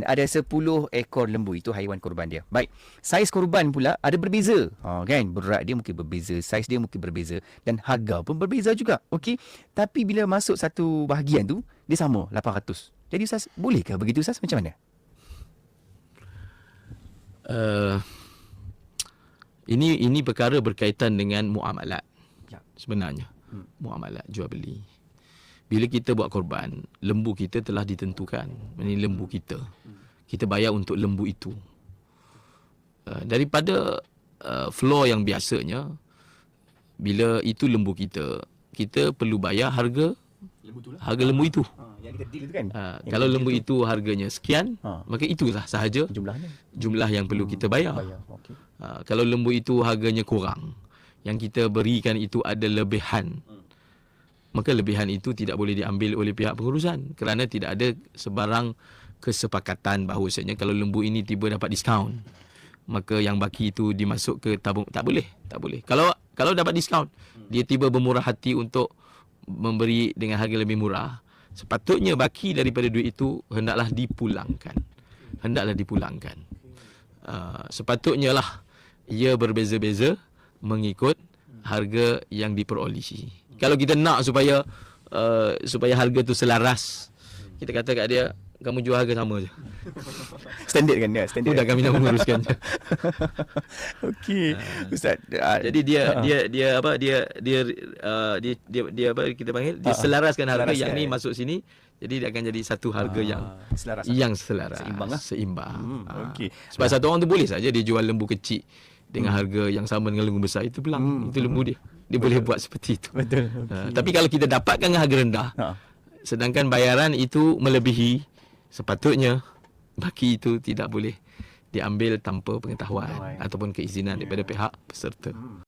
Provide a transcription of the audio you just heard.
ada 10 ekor lembu itu haiwan korban dia. Baik. Saiz korban pula ada berbeza. Ha kan? Berat dia mungkin berbeza, saiz dia mungkin berbeza dan harga pun berbeza juga. Okey. Tapi bila masuk satu bahagian tu dia sama 800. Jadi Ustaz, bolehkah begitu Ustaz? Macam mana? Uh, ini ini perkara berkaitan dengan muamalat. Ya. Sebenarnya. Hmm. Muamalat jual beli. Bila kita buat korban, lembu kita telah ditentukan. Ini lembu kita. Kita bayar untuk lembu itu. Uh, daripada uh, floor yang biasanya bila itu lembu kita, kita perlu bayar harga Lembu tu lah. harga lembu itu. Ha, yang kita deal tu kan. Uh, kalau lembu itu harganya sekian, Ha. maka itulah sahaja jumlahnya. jumlah yang perlu kita bayar. Bayar. Okey. Ha, kalau lembu itu harganya kurang, yang kita berikan itu ada lebihan, maka lebihan itu tidak boleh diambil oleh pihak pengurusan kerana tidak ada sebarang kesepakatan bahawasanya kalau lembu ini tiba dapat diskaun, maka yang baki itu dimasuk ke tabung tak boleh, tak boleh. Kalau kalau dapat diskaun, dia tiba bermurah hati untuk memberi dengan harga lebih murah, sepatutnya baki daripada duit itu hendaklah dipulangkan. Hendaklah dipulangkan. Uh, sepatutnya lah ia berbeza-beza mengikut harga yang diperolehi. Kalau kita nak supaya uh, supaya harga tu selaras, kita kata kat dia kamu jual harga sama je. Standard kan dia? Standard. Mudah kami nak menguruskan. Okey. Ustaz. ah, Jadi dia dia dia apa dia dia uh, dia, dia dia apa kita panggil dia Ah, selaraskan harga selaraskan. yang ni masuk sini jadi dia akan jadi satu harga ah, yang selaras. yang selaras Seimbang lah. seimbang. Hmm, Ah. okey. Sebab satu orang tu boleh saja dia jual lembu kecil dengan harga yang sama dengan lembu besar itu belang Hmm. itu lembu dia. Dia boleh buat seperti itu. Betul. Ah, tapi kalau kita dapatkan harga rendah Ha. sedangkan bayaran itu melebihi sepatutnya baki itu tidak boleh diambil tanpa pengetahuan ataupun keizinan daripada pihak peserta.